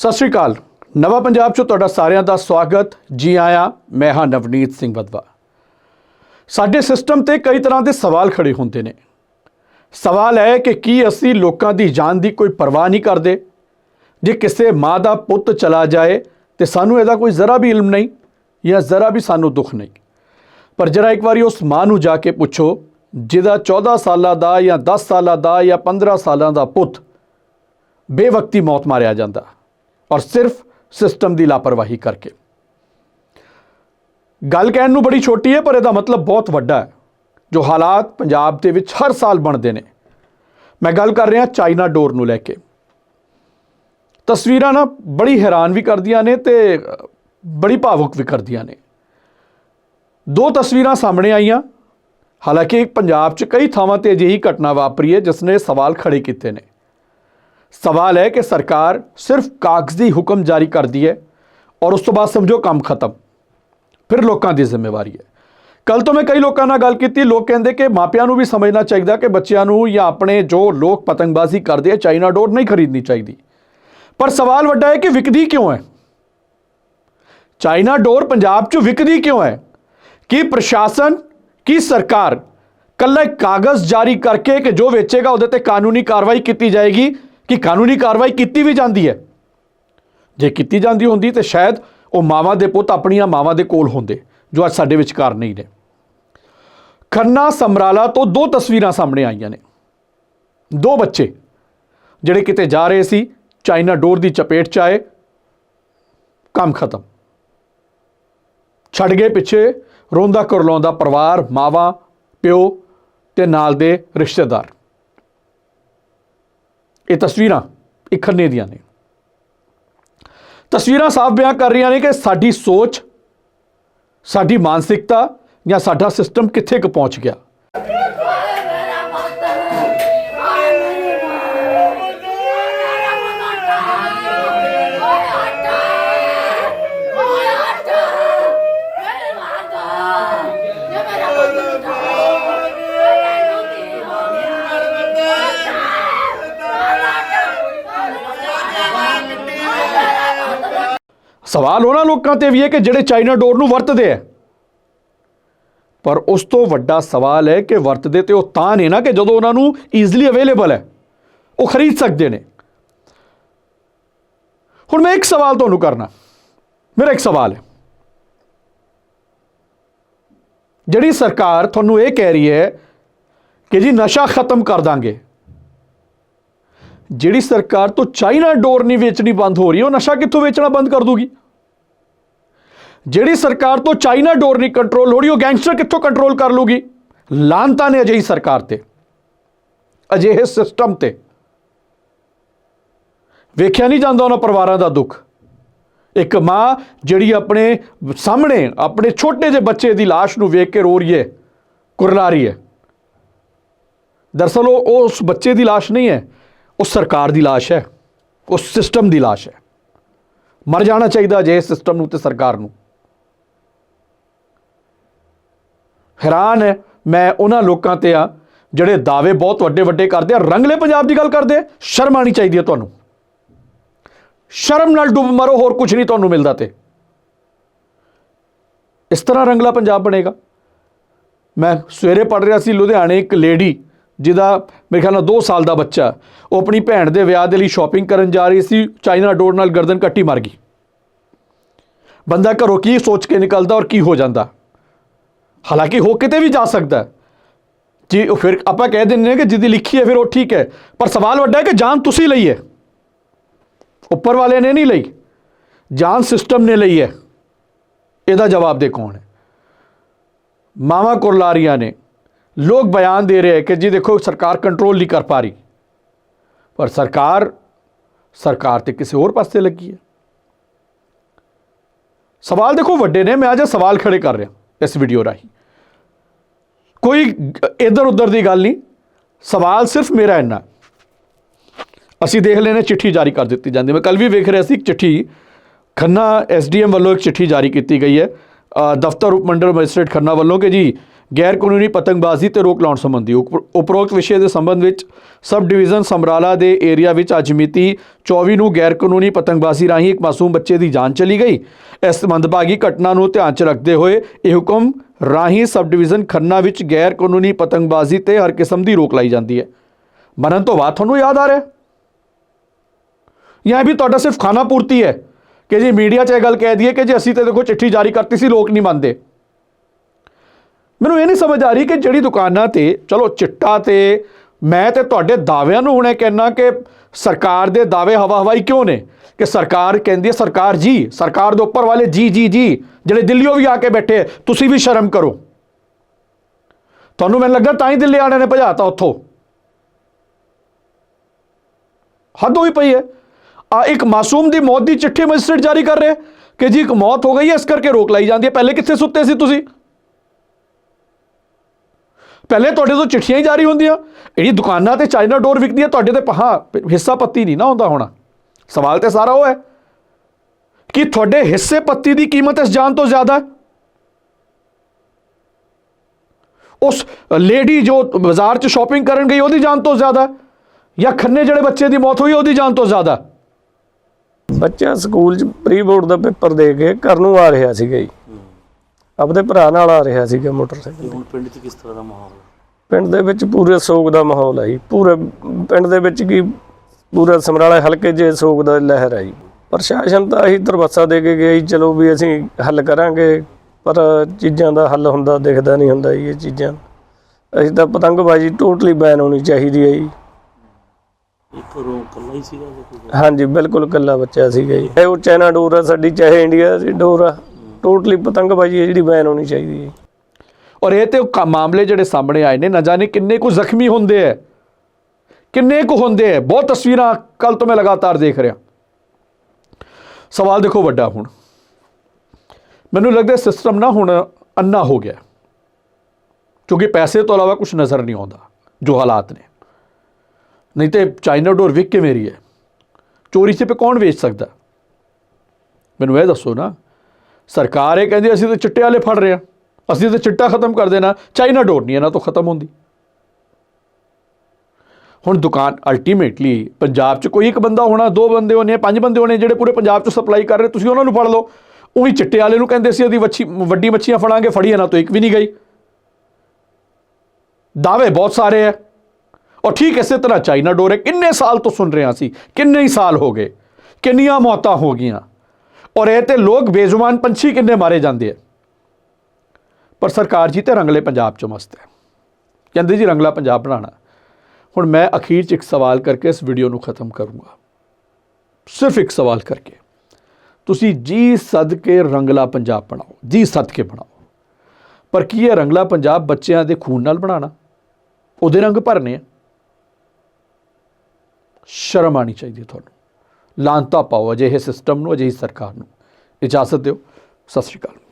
ਸਤਿ ਸ਼੍ਰੀ ਅਕਾਲ। ਨਵਾਂ ਪੰਜਾਬ 'ਚ ਤੁਹਾਡਾ ਸਾਰਿਆਂ ਦਾ ਸਵਾਗਤ। ਜੀ ਆਇਆਂ, ਮੈਂ ਹਾਂ ਨਵਨੀਤ ਸਿੰਘ ਬਦਵਾ। ਸਾਡੇ ਸਿਸਟਮ ਤੇ ਕਈ ਤਰ੍ਹਾਂ ਦੇ ਸਵਾਲ ਖੜੇ ਹੁੰਦੇ ਨੇ। ਸਵਾਲ ਹੈ ਕਿ ਕੀ ਅਸੀਂ ਲੋਕਾਂ ਦੀ ਜਾਨ ਦੀ ਕੋਈ ਪਰਵਾਹ ਨਹੀਂ ਕਰਦੇ? ਜੇ ਕਿਸੇ ਮਾਂ ਦਾ ਪੁੱਤ ਚਲਾ ਜਾਏ, ਤੇ ਸਾਨੂੰ ਇਹਦਾ ਕੋਈ ਜ਼ਰਾ ਵੀ ਇਲਮ ਨਹੀਂ ਜਾਂ ਜ਼ਰਾ ਵੀ ਸਾਨੂੰ ਦੁੱਖ ਨਹੀਂ। ਪਰ ਜਰਾ ਇੱਕ ਵਾਰੀ ਉਸ ਮਾਂ ਨੂੰ ਜਾ ਕੇ ਪੁੱਛੋ, ਜਿਹਦਾ 14 ਸਾਲਾਂ ਦਾ ਜਾਂ 10 ਸਾਲਾਂ ਦਾ ਜਾਂ 15 ਸਾਲਾਂ ਦਾ ਪੁੱਤ ਬੇਵਕਤੀ ਮੌਤ ਮਾਰਿਆ ਜਾਂਦਾ। ਔਰ ਸਿਰਫ ਸਿਸਟਮ ਦੀ ਲਾਪਰਵਾਹੀ ਕਰਕੇ। ਗੱਲ ਕਹਿਣ ਨੂੰ ਬੜੀ ਛੋਟੀ ਹੈ, ਪਰ ਇਹਦਾ ਮਤਲਬ ਬਹੁਤ ਵੱਡਾ ਹੈ, ਜੋ ਹਾਲਾਤ ਪੰਜਾਬ ਦੇ ਵਿੱਚ ਹਰ ਸਾਲ ਬਣਦੇ ਨੇ। ਮੈਂ ਗੱਲ ਕਰ ਰਿਹਾ ਚਾਈਨਾ ਡੋਰ ਨੂੰ ਲੈ ਕੇ। ਤਸਵੀਰਾਂ ਨਾ ਬੜੀ ਹੈਰਾਨ ਵੀ ਕਰਦੀਆਂ ਨੇ ਤੇ ਬੜੀ ਭਾਵੁਕ ਵੀ ਕਰਦੀਆਂ ਨੇ। ਦੋ ਤਸਵੀਰਾਂ ਸਾਹਮਣੇ ਆਈਆਂ। ਹਾਲਾਂਕਿ ਪੰਜਾਬ 'ਚ ਕਈ ਥਾਵਾਂ ਤੇ ਅਜਿਹੀ ਘਟਨਾ ਵਾਪਰੀ ਹੈ, ਜਿਸ ਨੇ ਸਵਾਲ ਖੜੇ ਕੀਤੇ ਨੇ। ਸਵਾਲ ਹੈ ਕਿ ਸਰਕਾਰ ਸਿਰਫ ਕਾਗਜ਼ੀ ਹੁਕਮ ਜਾਰੀ ਕਰਦੀ ਹੈ ਔਰ ਉਸ ਤੋਂ ਬਾਅਦ ਸਮਝੋ ਕੰਮ ਖਤਮ। ਫਿਰ ਲੋਕਾਂ ਦੀ ਜ਼ਿੰਮੇਵਾਰੀ ਹੈ। ਕੱਲ ਤੋਂ ਮੈਂ ਕਈ ਲੋਕਾਂ ਨਾਲ ਗੱਲ ਕੀਤੀ। ਲੋਕ ਕਹਿੰਦੇ ਕਿ ਮਾਪਿਆਂ ਨੂੰ ਵੀ ਸਮਝਣਾ ਚਾਹੀਦਾ ਕਿ ਬੱਚਿਆਂ ਨੂੰ ਜਾਂ ਆਪਣੇ ਜੋ ਲੋਕ ਪਤੰਗਬਾਜ਼ੀ ਕਰਦੇ ਆ, ਚਾਈਨਾ ਡੋਰ ਨਹੀਂ ਖਰੀਦਣੀ ਚਾਹੀਦੀ। ਪਰ ਸਵਾਲ ਵੱਡਾ ਹੈ ਕਿ ਵਿਕਦੀ ਕਿਉਂ ਹੈ? ਚਾਈਨਾ ਡੋਰ ਪੰਜਾਬ 'ਚ ਵਿਕਦੀ ਕਿਉਂ ਹੈ? ਕੀ ਪ੍ਰਸ਼ਾਸਨ, ਕੀ ਸਰਕਾਰ ਕੱਲਾ ਕਾਗਜ਼ ਜਾਰੀ ਕਰਕੇ ਕਿ ਜੋ ਵੇਚੇਗਾ ਉਹਦੇ ਤੇ ਕਾਨੂੰਨੀ ਕਾਰਵਾਈ ਕੀਤੀ ਜਾਏਗੀ? ਕਿ ਕਾਨੂੰਨੀ ਕਾਰਵਾਈ ਕੀਤੀ ਵੀ ਜਾਂਦੀ ਹੈ। ਜੇ ਕੀਤੀ ਜਾਂਦੀ ਹੁੰਦੀ ਤੇ ਸ਼ਾਇਦ ਉਹ ਮਾਵਾਂ ਦੇ ਪੁੱਤ ਆਪਣੀਆਂ ਮਾਵਾਂ ਦੇ ਕੋਲ ਹੁੰਦੇ, ਜੋ ਅੱਜ ਸਾਡੇ ਵਿਚਕਾਰ ਨਹੀਂ ਨੇ। ਖੰਨਾ ਸਮਰਾਲਾ ਤੋਂ ਦੋ ਤਸਵੀਰਾਂ ਸਾਹਮਣੇ ਆਈਆਂ ਨੇ। ਦੋ ਬੱਚੇ, ਜਿਹੜੇ ਕਿਤੇ ਜਾ ਰਹੇ ਸੀ, ਚਾਈਨਾ ਡੋਰ ਦੀ ਚਪੇਟ ਚ ਆਏ। ਕੰਮ ਖਤਮ। ਛੱਡ ਗਏ ਪਿੱਛੇ, ਰੋਂਦਾ ਕਰਲਾਉਂਦਾ ਪਰਿਵਾਰ, ਮਾਵਾ, ਪਿਓ ਤੇ ਨਾਲ ਦੇ ਰਿਸ਼ਤੇਦਾਰ। ਇਹ ਤਸਵੀਰਾਂ ਇੱਕ ਖੰਨੇ ਦੀਆਂ ਨੇ। ਤਸਵੀਰਾਂ ਸਾਫ਼ ਬਿਆਨ ਕਰ ਰਹੀਆਂ ਨੇ ਕਿ ਸਾਡੀ ਸੋਚ, ਸਾਡੀ ਮਾਨਸਿਕਤਾ ਜਾਂ ਸਾਡਾ ਸਿਸਟਮ ਕਿੱਥੇ ਕੁ ਪਹੁੰਚ ਗਿਆ। ਸਵਾਲ ਉਹਨਾਂ ਲੋਕਾਂ ਤੇ ਵੀ ਹੈ ਕਿ ਜਿਹੜੇ ਚਾਈਨਾ ਡੋਰ ਨੂੰ ਵਰਤਦੇ ਆ। ਪਰ ਉਸ ਤੋਂ ਵੱਡਾ ਸਵਾਲ ਹੈ ਕਿ ਵਰਤਦੇ ਤੇ ਉਹ ਤਾਂ ਨੇ ਨਾ ਕਿ ਜਦੋਂ ਉਹਨਾਂ ਨੂੰ ਈਜ਼ੀਲੀ ਅਵੇਲੇਬਲ ਹੈ, ਉਹ ਖਰੀਦ ਸਕਦੇ ਨੇ। ਹੁਣ ਮੈਂ ਇੱਕ ਸਵਾਲ ਤੁਹਾਨੂੰ ਕਰਨਾ। ਮੇਰਾ ਇੱਕ ਸਵਾਲ ਹੈ। ਜਿਹੜੀ ਸਰਕਾਰ ਤੁਹਾਨੂੰ ਇਹ ਕਹਿ ਰਹੀ ਹੈ ਕਿ ਜੀ ਨਸ਼ਾ ਖਤਮ ਕਰ ਦਾਂਗੇ। ਜਿਹੜੀ ਸਰਕਾਰ ਤੋਂ ਚਾਈਨਾ ਡੋਰ ਨਹੀਂ ਵੇਚਣੀ ਬੰਦ ਹੋ ਰਹੀ, ਉਹ ਨਸ਼ਾ ਕਿੱਥੋਂ ਵੇਚਣਾ ਬੰਦ ਕਰ ਦੂਗੀ? ਜਿਹੜੀ ਸਰਕਾਰ ਤੋਂ ਚਾਈਨਾ ਡੋਰ ਨਹੀਂ ਕੰਟਰੋਲ ਹੋ ਰਹੀ, ਉਹ ਗੈਂਗਸਟਰ ਕਿੱਥੋਂ ਕੰਟਰੋਲ ਕਰ ਲੂਗੀ? ਲਾਂਤਾ ਨੇ ਅਜਿਹੀ ਸਰਕਾਰ ਤੇ, ਅਜਿਹੇ ਸਿਸਟਮ ਤੇ। ਵੇਖਿਆ ਨਹੀਂ ਜਾਂਦਾ ਉਹਨਾਂ ਪਰਿਵਾਰਾਂ ਦਾ ਦੁੱਖ। ਇੱਕ ਮਾਂ ਜਿਹੜੀ ਆਪਣੇ ਸਾਹਮਣੇ, ਆਪਣੇ ਛੋਟੇ ਜਿਹੇ ਬੱਚੇ ਦੀ ਲਾਸ਼ ਨੂੰ ਵੇਖ ਕੇ ਰੋ ਰਹੀ ਹੈ, ਕੁਰਲਾ ਰਹੀ ਹੈ। ਦਰਸਲ ਉਹ ਉਸ ਬੱਚੇ ਦੀ ਲਾਸ਼ ਨਹੀਂ ਹੈ, ਉਹ ਸਰਕਾਰ ਦੀ ਲਾਸ਼ ਹੈ ਉਸ ਸਿਸਟਮ ਦੀ ਲਾਸ਼ ਹੈ। ਮਰ ਜਾਣਾ ਚਾਹੀਦਾ ਜੇ ਸਿਸਟਮ ਨੂੰ ਤੇ ਸਰਕਾਰ ਨੂੰ। ਹੈਰਾਨ ਹੈ। ਮੈਂ ਉਹਨਾਂ ਲੋਕਾਂ ਤੇ ਆ, ਜਿਹੜੇ ਦਾਅਵੇ ਬਹੁਤ ਵੱਡੇ ਵੱਡੇ ਕਰਦੇ ਆ, ਰੰਗਲੇ ਪੰਜਾਬ ਦੀ ਗੱਲ ਕਰਦੇ ਸ਼ਰਮ ਆਣੀ ਚਾਹੀਦੀ ਹੈ ਤੁਹਾਨੂੰ। ਸ਼ਰਮ ਨਾਲ ਡੁੱਬ ਮਰੋ, ਹੋਰ ਕੁਝ ਨਹੀਂ ਤੁਹਾਨੂੰ ਮਿਲਦਾ ਤੇ। ਇਸ ਤਰ੍ਹਾਂ ਰੰਗਲਾ ਪੰਜਾਬ ਬਣੇਗਾ। ਮੈਂ ਸਵੇਰੇ ਪੜ ਰਿਹਾ ਸੀ, ਲੁਧਿਆਣੇ ਇੱਕ ਲੇਡੀ, ਜਿਹਦਾ ਮੇਰੇ ਖਿਆਲ ਨਾਲ 2 ਸਾਲ ਦਾ ਬੱਚਾ, ਉਹ ਆਪਣੀ ਭੈਣ ਦੇ ਵਿਆਹ ਦੇ ਲਈ ਸ਼ਾਪਿੰਗ ਕਰਨ ਜਾ ਰਹੀ ਸੀ, ਚਾਈਨਾ ਡੋਰ ਨਾਲ ਗਰਦਨ ਕੱਟੀ ਮਾਰ ਗਈ। ਬੰਦਾ ਘਰੋਂ ਕੀ ਸੋਚ ਕੇ ਨਿਕਲਦਾ ਔਰ ਕੀ ਹੋ ਜਾਂਦਾ? ਹਾਲਾਂਕਿ ਹੋ ਕਿਤੇ ਵੀ ਜਾ ਸਕਦਾ ਹੈ। ਜੀ ਉਹ ਫਿਰ ਆਪਾਂ ਕਹਿ ਦਿੰਦੇ ਨੇ ਕਿ ਜਿਹਦੀ ਲਿਖੀ ਹੈ ਫਿਰ ਉਹ ਠੀਕ ਹੈ ਪਰ ਸਵਾਲ ਵੱਡਾ ਹੈ ਕਿ ਜਾਨ ਤੁਸੀਂ ਲਈ ਹੈ ਉੱਪਰ ਵਾਲੇ ਨੇ ਨਹੀਂ ਲਈ ਜਾਨ ਸਿਸਟਮ ਨੇ ਲਈ ਹੈ ਇਹਦਾ ਜਵਾਬ ਦੇ ਕੌਣ ਹੈ ਮਾਵਾ ਕੁਰਲਾ ਰਹੀਆਂ ਨੇ ਲੋਕ ਬਿਆਨ ਦੇ ਰਹੇ ਹੈ ਕਿ ਜੀ ਦੇਖੋ ਸਰਕਾਰ ਕੰਟਰੋਲ ਨਹੀਂ ਕਰ ਪਾ ਰਹੀ ਪਰ ਸਰਕਾਰ ਸਰਕਾਰ ਤੇ ਕਿਸੇ ਹੋਰ ਪਾਸੇ ਲੱਗੀ ਹੈ ਸਵਾਲ ਦੇਖੋ ਵੱਡੇ ਨੇ ਮੈਂ ਅੱਜ ਇਹ ਸਵਾਲ ਖੜੇ ਕਰ ਰਿਹਾ ਇਸ ਵੀਡੀਓ ਰਾਹੀਂ ਕੋਈ ਇਧਰ ਉਧਰ ਦੀ ਗੱਲ ਨਹੀਂ। ਸਵਾਲ ਸਿਰਫ ਮੇਰਾ ਇੰਨਾ। ਅਸੀਂ ਦੇਖ ਲੈਨੇ ਚਿੱਠੀ ਜਾਰੀ ਕਰ ਦਿੱਤੀ ਜਾਂਦੀ ਮੈਂ ਕੱਲ ਵੀ ਵੇਖ ਰਿਹਾ ਸੀ ਇੱਕ ਚਿੱਠੀ। ਖੰਨਾ ਐਸਡੀਐਮ ਵੱਲੋਂ ਇੱਕ ਚਿੱਠੀ ਜਾਰੀ ਕੀਤੀ ਗਈ ਹੈ। ਦਫ਼ਤਰ ਉਪ ਮੰਡਲ ਮੈਜਿਸਟ੍ਰੇਟ ਖੰਨਾ ਵੱਲੋਂ ਕਿ ਜੀ ਗੈਰ ਕਾਨੂੰਨੀ ਪਤੰਗਬਾਜ਼ੀ ਤੇ ਰੋਕ ਲਾਉਣ ਸੰਬੰਧੀ ਉਪ- ਉਪਰੋਕਤ ਵਿਸ਼ੇ ਦੇ ਸੰਬੰਧ ਵਿੱਚ ਸਬ ਡਿਵੀਜ਼ਨ ਸਮਰਾਲਾ ਦੇ ਏਰੀਆ ਵਿੱਚ ਅੱਜ ਮਿਤੀ 24 ਨੂੰ ਗੈਰ ਕਾਨੂੰਨੀ ਪਤੰਗਬਾਜ਼ੀ ਰਾਹੀਂ ਇੱਕ ਮਾਸੂਮ ਬੱਚੇ ਦੀ ਜਾਨ ਚਲੀ ਗਈ। ਇਸ ਮੰਦਭਾਗੀ ਘਟਨਾ ਨੂੰ ਧਿਆਨ 'ਚ ਰੱਖਦੇ ਹੋਏ ਇਹ ਹੁਕਮ ਰਾਹੀਂ ਸਬ ਡਿਵੀਜ਼ਨ ਖੰਨਾ ਵਿੱਚ ਗੈਰ ਕਾਨੂੰਨੀ ਪਤੰਗਬਾਜ਼ੀ ਤੇ ਹਰ ਕਿਸਮ ਦੀ ਰੋਕ ਲਾਈ ਜਾਂਦੀ ਹੈ। ਮਰਨ ਤੋਂ ਬਾਅਦ ਤੁਹਾਨੂੰ ਯਾਦ ਆ ਰਿਹਾ ਜਾਂ ਇਹ ਵੀ ਤੁਹਾਡਾ ਸਿਰਫ ਖਾਣਾ ਪੂਰਤੀ ਹੈ ਕਿ ਜੀ ਮੀਡੀਆ 'ਚ ਇਹ ਗੱਲ ਕਹਿ ਦਈਏ ਕਿ ਜੀ ਅਸੀਂ ਤੇ ਦੇਖੋ ਚਿੱਠੀ ਜਾਰੀ ਕਰਤੀ ਸੀ, ਲੋਕ ਨਹੀਂ ਮੰਨਦੇ। ਮੈਨੂੰ ਇਹ ਨਹੀਂ ਸਮਝ ਆ ਰਹੀ ਕਿ ਜਿਹੜੀ ਦੁਕਾਨਾਂ ਤੇ, ਚਲੋ ਚਿੱਟਾ ਤੇ ਮੈਂ ਤੇ ਤੁਹਾਡੇ ਦਾਅਵਿਆਂ ਨੂੰ ਹੁਣੇ ਕਹਿਣਾ ਕਿ ਸਰਕਾਰ ਦੇ ਦਾਅਵੇ ਹਵਾ ਹਵਾਈ ਕਿਉਂ ਨੇ? ਕਿ ਸਰਕਾਰ ਕਹਿੰਦੀ ਹੈ ਸਰਕਾਰ ਜੀ ਸਰਕਾਰ ਦੇ ਉੱਪਰ ਵਾਲੇ ਜੀ ਜੀ ਜੀ ਜਿਹੜੇ ਦਿੱਲੀੋਂ ਵੀ ਆ ਕੇ ਬੈਠੇ ਹੈ, ਤੁਸੀਂ ਵੀ ਸ਼ਰਮ ਕਰੋ। ਤੁਹਾਨੂੰ ਮੈਨੂੰ ਲੱਗਦਾ ਤਾਂ ਹੀ ਦਿੱਲੀ ਵਾਲਿਆਂ ਨੇ ਭਜਾਤਾ ਉੱਥੋਂ। ਹੱਦ ਹੋਈ ਪਈ ਹੈ। ਆ ਇੱਕ ਮਾਸੂਮ ਦੀ ਮੌਤ ਦੀ ਚਿੱਠੀ ਮੈਜਿਸਟ੍ਰੇਟ ਜਾਰੀ ਕਰ ਰਿਹਾ ਕਿ ਜੀ ਇੱਕ ਮੌਤ ਹੋ ਗਈ ਹੈ ਇਸ ਕਰਕੇ ਰੋਕ ਲਾਈ ਜਾਂਦੀ ਹੈ। ਪਹਿਲੇ ਕਿੱਥੇ ਸੁੱਤੇ ਸੀ ਤੁਸੀਂ? ਪਹਿਲੇ ਤੁਹਾਡੇ ਤੋਂ ਚਿੱਠੀਆਂ ਹੀ ਜਾਰੀ ਹੁੰਦੀਆਂ। ਇਹਦੀ ਦੁਕਾਨਾਂ ਤੇ ਚਾਈਨਾ ਡੋਰ ਵਿਕਦੀ ਹੈ, ਤੁਹਾਡੇ ਤੇ ਪਹਾ, ਹਿੱਸਾ ਪੱਤੀ ਨਹੀਂ ਨਾ ਹੁੰਦਾ ਹੋਣਾ। ਸਵਾਲ ਤੇ ਸਾਰਾ ਉਹ ਹੈ ਕਿ ਤੁਹਾਡੇ ਹਿੱਸੇ ਪੱਤੀ ਦੀ ਕੀਮਤ ਇਸ ਜਾਨ ਤੋਂ ਜ਼ਿਆਦਾ ਹੈ? ਉਸ ਲੇਡੀ ਜੋ ਬਾਜ਼ਾਰ 'ਚ ਸ਼ਾਪਿੰਗ ਕਰਨ ਗਈ, ਉਹਦੀ ਜਾਨ ਤੋਂ ਜ਼ਿਆਦਾ ਜਾਂ ਖੰਨੇ ਜਿਹੜੇ ਬੱਚੇ ਦੀ ਮੌਤ ਹੋਈ, ਉਹਦੀ ਜਾਨ ਤੋਂ ਜ਼ਿਆਦਾ ਹੈ? ਬੱਚਾ ਸਕੂਲ ਚ ਪ੍ਰੀ ਬੋਰਡ ਦਾ ਪੇਪਰ ਦੇ ਕੇ ਘਰ ਨੂੰ ਆ ਰਿਹਾ ਸੀਗਾ ਜੀ। ਆਪਦੇ ਭਰਾ ਨਾਲ ਆ ਰਿਹਾ ਸੀਗਾ ਮੋਟਰਸਾਈਕਲ ਤੇ। ਹੁਣ ਪਿੰਡ 'ਚ ਕਿਸ ਤਰ੍ਹਾਂ ਦਾ ਮਾਹੌਲ ਹੈ ਪਿੰਡ ਦੇ ਵਿੱਚ ਪੂਰੇ ਸੋਗ ਦਾ ਮਾਹੌਲ ਹੈ ਜੀ। ਪੂਰੇ ਪਿੰਡ ਦੇ ਵਿੱਚ ਕੀ ਪੂਰਾ ਸਮਰਾਲਾ ਹਲਕੇ 'ਚ ਸੋਗ ਦਾ ਲਹਿਰ ਹੈ ਜੀ। ਪ੍ਰਸ਼ਾਸਨ ਤਾਂ ਇਹੀ ਦਰਵਾਸਾ ਦੇ ਕੇ ਗਿਆ ਜੀ ਚਲੋ ਵੀ ਅਸੀਂ ਹੱਲ ਕਰਾਂਗੇ ਪਰ ਚੀਜ਼ਾਂ ਦਾ ਹੱਲ ਹੁੰਦਾ ਦਿਖਦਾ ਨਹੀਂ ਹੁੰਦਾ ਜੀ ਇਹ ਚੀਜ਼ਾਂ। ਅਸੀਂ ਤਾਂ ਪਤੰਗਬਾਜ਼ੀ ਟੋਟਲੀ ਬੈਨ ਹੋਣੀ ਚਾਹੀਦੀ ਹੈ ਜੀ। ਇੱਕ ਰੋ ਕੱਲਾ ਹੀ ਸੀਗਾ ਜਾਂ ਕੋਈ ਹਾਂਜੀ ਬਿਲਕੁਲ ਕੱਲਾ ਬੱਚਾ ਸੀਗਾ ਜੀ। ਇਹ ਉਹ ਚਾਈਨਾ ਡੋਰ ਆ ਸਾਡੀ ਚਾਹੇ ਇੰਡੀਆ ਦੀ ਡੋਰ ਆ। ਟੋਟਲੀ ਪਤੰਗਬਾਜ਼ੀ ਹੈ ਜਿਹੜੀ ਬੈਨ ਹੋਣੀ ਚਾਹੀਦੀ ਹੈ। ਔਰ ਇਹ ਤੇ ਉਹ ਕਾ- ਮਾਮਲੇ ਜਿਹੜੇ ਸਾਹਮਣੇ ਆਏ ਨੇ, ਨਾ ਜਾਣੇ ਕਿੰਨੇ ਕੁ ਜ਼ਖਮੀ ਹੁੰਦੇ ਐ ਕਿੰਨੇ ਕੁ ਹੁੰਦੇ ਐ ਬਹੁਤ ਤਸਵੀਰਾਂ ਕੱਲ ਤੋਂ ਮੈਂ ਲਗਾਤਾਰ ਦੇਖ ਰਿਹਾ। ਸਵਾਲ ਦੇਖੋ ਵੱਡਾ ਹੁਣ। ਮੈਨੂੰ ਲੱਗਦਾ ਸਿਸਟਮ ਨਾ ਹੁਣ ਅੰਨਾ ਹੋ ਗਿਆ ਕਿਉਂਕਿ ਪੈਸੇ ਤੋਂ ਇਲਾਵਾ ਕੁਝ ਨਜ਼ਰ ਨਹੀਂ ਆਉਂਦਾ, ਜੋ ਹਾਲਾਤ ਨੇ। ਨਹੀਂ ਤੇ ਚਾਈਨਾ ਡੋਰ ਵਿਕ ਕੇ ਮੇਰੀ ਹੈ? ਚੋਰੀ ਸੇ ਪੇ ਕੌਣ ਵੇਚ ਸਕਦਾ? ਮੈਨੂੰ ਇਹ ਦੱਸੋ ਨਾ ਸਰਕਾਰ ਇਹ ਕਹਿੰਦੀ ਅਸੀਂ ਤਾਂ ਚਿੱਟੇ ਵਾਲੇ ਫੜ ਰਹੇ ਹਾਂ। ਅਸੀਂ ਤਾਂ ਚਿੱਟਾ ਖਤਮ ਕਰ ਦੇਣਾ। ਚਾਈਨਾ ਡੋਰ ਨਹੀਂ ਇਹਨਾਂ ਤੋਂ ਖਤਮ ਹੁੰਦੀ। ਹੁਣ ਦੁਕਾਨ ਅਲਟੀਮੇਟਲੀ ਪੰਜਾਬ 'ਚ ਕੋਈ ਇੱਕ ਬੰਦਾ ਹੋਣਾ, ਦੋ ਬੰਦੇ ਹੋਣੇ, ਪੰਜ ਬੰਦੇ ਹੋਣੇ ਜਿਹੜੇ ਪੂਰੇ ਪੰਜਾਬ 'ਚ ਸਪਲਾਈ ਕਰ ਰਹੇ, ਤੁਸੀਂ ਉਹਨਾਂ ਨੂੰ ਫੜ ਲਓ। ਉਹੀ ਚਿੱਟੇ ਵਾਲੇ ਨੂੰ ਕਹਿੰਦੇ ਸੀ ਉਹਦੀ ਵੱਛੀ ਵੱਡੀ ਮੱਛੀਆਂ ਫੜਾਂਗੇ, ਫੜੀ ਇਹਨਾਂ ਤੋਂ, ਇੱਕ ਵੀ ਨਹੀਂ ਗਈ। ਦਾਅਵੇ ਬਹੁਤ ਸਾਰੇ ਹੈ ਔਰ ਠੀਕ ਇਸੇ ਤਰ੍ਹਾਂ ਚਾਈਨਾ ਡੋਰ ਹੈ। ਕਿੰਨੇ ਸਾਲ ਤੋਂ ਸੁਣ ਰਹੇ ਹਾਂ ਅਸੀਂ ਕਿੰਨੇ ਹੀ ਸਾਲ ਹੋ ਗਏ, ਕਿੰਨੀਆਂ ਮੌਤਾਂ ਹੋ ਗਈਆਂ। ਔਰ ਇਹ ਤੇ ਲੋਕ ਬੇਜ਼ੁਬਾਨ ਪੰਛੀ ਕਿੰਨੇ ਮਾਰੇ ਜਾਂਦੇ ਆ। ਪਰ ਸਰਕਾਰ ਜੀ ਤੇ ਰੰਗਲੇ ਪੰਜਾਬ ਚ ਮਸਤ ਹੈ। ਕਹਿੰਦੇ ਜੀ, ਰੰਗਲਾ ਪੰਜਾਬ ਬਣਾਉਣਾ। ਹੁਣ ਮੈਂ ਅਖੀਰ ਚ ਇੱਕ ਸਵਾਲ ਕਰਕੇ ਇਸ ਵੀਡੀਓ ਨੂੰ ਖਤਮ ਕਰੂੰਗਾ। ਸਿਰਫ ਇੱਕ ਸਵਾਲ ਕਰਕੇ। ਤੁਸੀਂ ਜੀ ਸਦ ਕੇ ਰੰਗਲਾ ਪੰਜਾਬ ਬਣਾਓ, ਜੀ ਸਦ ਕੇ ਬਣਾਓ। ਪਰ ਕੀ ਇਹ ਰੰਗਲਾ ਪੰਜਾਬ ਬੱਚਿਆਂ ਦੇ ਖੂਨ ਨਾਲ ਬਣਾਉਣਾ? ਉਹਦੇ ਰੰਗ ਭਰਨੇ ਆ। ਸ਼ਰਮ ਆਣੀ ਚਾਹੀਦੀ ਹੈ ਤੁਹਾਨੂੰ। ਲਾਂਤਾ ਪਾਓ ਅਜਿਹੇ ਸਿਸਟਮ ਨੂੰ ਅਜਿਹੀ ਸਰਕਾਰ ਨੂੰ। ਇਜਾਜ਼ਤ ਦਿਓ। ਸਤਿ ਸ਼੍ਰੀ ਅਕਾਲ।